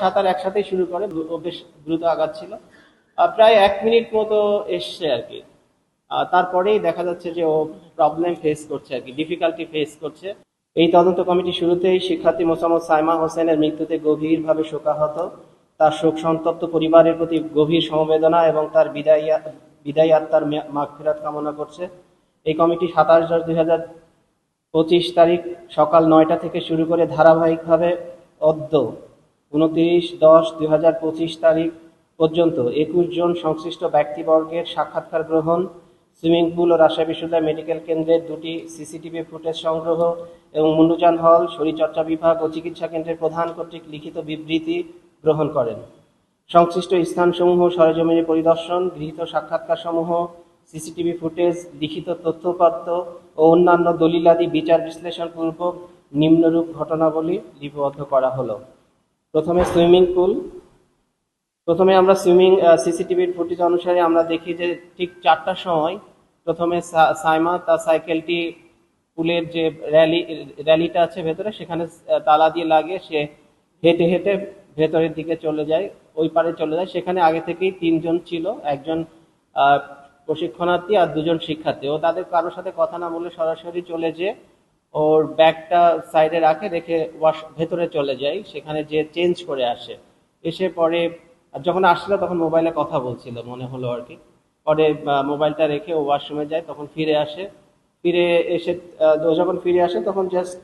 সাঁতার একসাথেই শুরু করে বেশ দ্রুত আগাচ্ছিল। প্রায় এক মিনিট মতো এসছে আর কি। তারপরেই দেখা যাচ্ছে যে ও প্রবলেম ফেস করছে আর কি ডিফিকাল্টি ফেস করছে। এই তদন্ত কমিটি শুরুতেই শিক্ষার্থী মোসাম্মদ সাইমা হোসেনের মৃত্যুতে গভীরভাবে শোকাহত। তার শোক সন্তপ্ত পরিবারের প্রতি গভীর সমবেদনা এবং তার বিদায় বিদায়ী আত্মার মাগফিরাত কামনা করছে। এই কমিটি সাতাশ দশ দুই হাজার পঁচিশ তারিখ সকাল নয়টা থেকে শুরু করে ধারাবাহিকভাবে অদ্য উনত্রিশ দশ দুই হাজার পঁচিশ তারিখ পর্যন্ত একুশ জন সংশ্লিষ্ট ব্যক্তিবর্গের সাক্ষাৎকার গ্রহণ, সুইমিং পুল ও রাজশাহী বিশ্ববিদ্যালয় মেডিকেল কেন্দ্রের দুটি সিসিটিভি ফুটেজ সংগ্রহ এবং মুন্নুজান হল, শরীরচর্চা বিভাগ ও চিকিৎসা কেন্দ্রের প্রধান কর্তৃক লিখিত বিবৃতি গ্রহণ করেন। সংশ্লিষ্ট স্থানসমূহ, সরেজমিনে পরিদর্শন, গৃহীত সাক্ষাৎকারসমূহ, সিসিটিভি ফুটেজ, লিখিত তথ্যপত্র ও অন্যান্য দলিলাদি বিচার বিশ্লেষণপূর্বক নিম্নরূপ ঘটনাবলী লিপিবদ্ধ করা হলো। প্রথমে সুইমিং পুল। প্রথমে আমরা সুইমিং সিসিটিভির ফুটেজ অনুসারে আমরা দেখি যে ঠিক চারটার সময় প্রথমে সাইমা তার সাইকেলটি পুলের যে র্যালি, র্যালিটা আছে ভেতরে, সেখানে তালা দিয়ে লাগে সে হেঁটে হেঁটে ভেতরের দিকে চলে যায়, ওই পারে চলে যায়। সেখানে আগে থেকেই তিনজন ছিল, একজন প্রশিক্ষণার্থী আর দুজন শিক্ষার্থী। ও তাদের কারোর সাথে কথা না বলে সরাসরি চলে যে ওর ব্যাগটা সাইডে রাখে, রেখে ওয়াশ ভেতরে চলে যায়, সেখানে যে চেঞ্জ করে আসে। এসে পরে, যখন আসছিল তখন মোবাইলে কথা বলছিল, মনে হলো আর কি। পরে মোবাইলটা রেখে ও ওয়াশরুমে যায়, তখন ফিরে আসে। ফিরে এসে যখন ফিরে আসে, তখন জাস্ট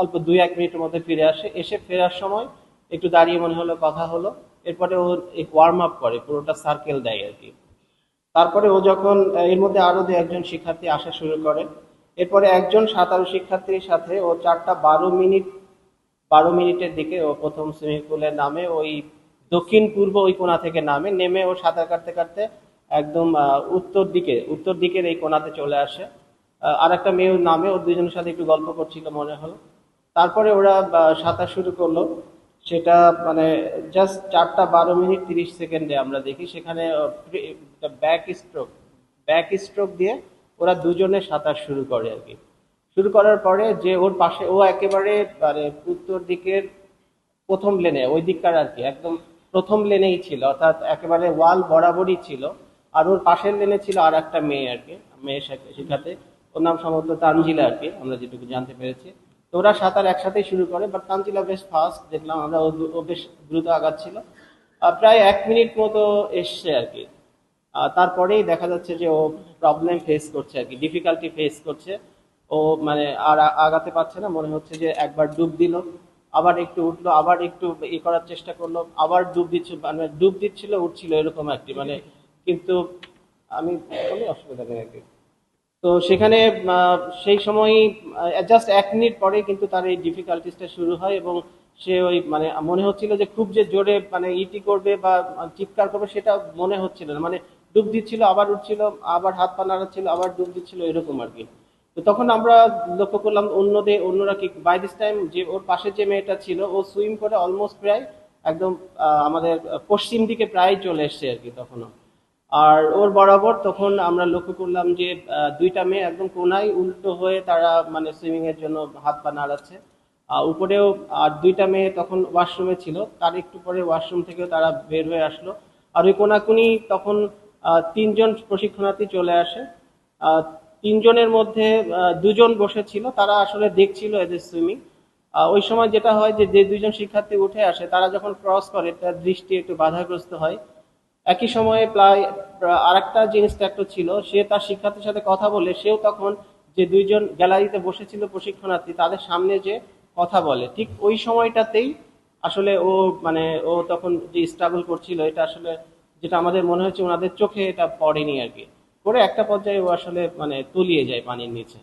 অল্প দুই এক মিনিটের মধ্যে ফিরে আসে। এসে ফেরার সময় একটু দাঁড়িয়ে মনে হলো, কথা হলো। এরপরে ও ওয়ার্ম আপ করে, পুরোটা সার্কেল দেয় আর কি। তারপরে ও যখন, এর মধ্যে আরও দু একজন শিক্ষার্থী আসা শুরু করে এরপরে একজন সাঁতারু শিক্ষার্থীর সাথে ও চারটা বারো মিনিট, বারো মিনিটের দিকে ও প্রথম সুইমিং পুলে নামে, ওই দক্ষিণ পূর্ব ওই কোণা থেকে নামে, নেমে ও সাঁতার কাটতে কাটতে একদম উত্তর দিকে, উত্তর দিকের এই কোণাতে চলে আসে। আর একটা মেয়েও নামে ও দুজনের সাথে একটু গল্প করছিল মনে হলো। তারপরে ওরা সাঁতার শুরু করল। সেটা মানে জাস্ট চারটা বারো মিনিট তিরিশ সেকেন্ডে আমরা দেখি। সেখানে ব্যাক স্ট্রোক ব্যাক স্ট্রোক দিয়ে ওরা দুজনে সাঁতার শুরু করে আর কি। শুরু করার পরে যে ওর পাশে, ও একেবারে মানে উত্তর দিকের প্রথম লেনে ওই দিককার আর কি, একদম প্রথম লেনেই ছিল, অর্থাৎ একেবারে ওয়াল বরাবরই ছিল। আর ওর পাশের লেনে ছিল আর একটা মেয়ে আর কি মেয়ে শেখ- শিখাতে ওর নাম সম্ভবত তানজিলা আর কি, আমরা যেটুকু জানতে পেরেছি। তো ওরা সাঁতার একসাথেই শুরু করে বাট তানজিলা বেশ ফাস্ট দেখলাম আমরা ও বেশ দ্রুত আগাচ্ছিল। প্রায় এক মিনিট মতো এসছে আর কি। তারপরেই দেখা যাচ্ছে যে ও প্রবলেম ফেস করছে আর কি ডিফিকাল্টি ফেস করছে। ও মানে আর আগাতে পারছে না, মনে হচ্ছে যে একবার ডুব দিল, আবার একটু উঠল, আবার একটু ই করার চেষ্টা করল, আবার ডুব দিচ্ছে মানে ডুব দিচ্ছিল, উঠছিল এরকম কি মানে কিন্তু আমি কোনো অসুবিধা নেই আর কি। তো সেখানে সেই সময় জাস্ট এক মিনিট পরে কিন্তু তার এই ডিফিকাল্টিসটা শুরু হয় এবং সে ওই মানে মনে হচ্ছিল যে খুব যে জোরে মানে ইটি করবে বা চিৎকার করবে সেটা মনে হচ্ছিল না মানে ডুব দিচ্ছিল, আবার উঠছিল, আবার হাত পা নাড়াচ্ছিল, আবার ডুব দিচ্ছিল, এরকম আর কি। তো তখন আমরা লক্ষ্য করলাম অন্যদের, অন্যরা কি বাই দিস টাইম যে ওর পাশে যে মেয়েটা ছিল, ও সুইম করে অলমোস্ট প্রায় একদম আমাদের পশ্চিম দিকে প্রায় চলে এসছে আর কি তখনও। আর ওর বরাবর তখন আমরা লক্ষ্য করলাম যে দুইটা মেয়ে একদম কোনায় উল্টো হয়ে তারা মানে সুইমিং এর জন্য হাত পা নাড়াচ্ছে। উপরেও আর দুইটা মেয়ে তখন ওয়াশরুমে ছিল, তার একটু পরে ওয়াশরুম থেকেও তারা বের হয়ে আসলো। আর ওই কোনাকুনি তখন তিনজন প্রশিক্ষণার্থী চলে আসে। তিনজনের মধ্যে দুজন বসেছিল, তারা আসলে দেখছিল এদের সুইমিং। ওই সময় যেটা হয় যে যে দুইজন শিক্ষার্থী উঠে আসে, তারা যখন ক্রস করে তার দৃষ্টি একটু বাধাগ্রস্ত হয়। একই সময়ে প্রায় আর একটা যে ইন্সট্রাক্টর ছিল, সে তার শিক্ষার্থীর সাথে কথা বলে, সেও তখন যে দুইজন গ্যালারিতে বসেছিল প্রশিক্ষণার্থী, তাদের সামনে যে কথা বলে। ঠিক ওই সময়টাতেই আসলে ও মানে ও তখন যে স্ট্রাগল করছিল, এটা আসলে যেটা আমাদের মনে হচ্ছে ওনাদের চোখে এটা পড়েনি আর কি। পরে একটা পর্যায়ে ও আসলে মানে তলিয়ে যায় পানির নিচে।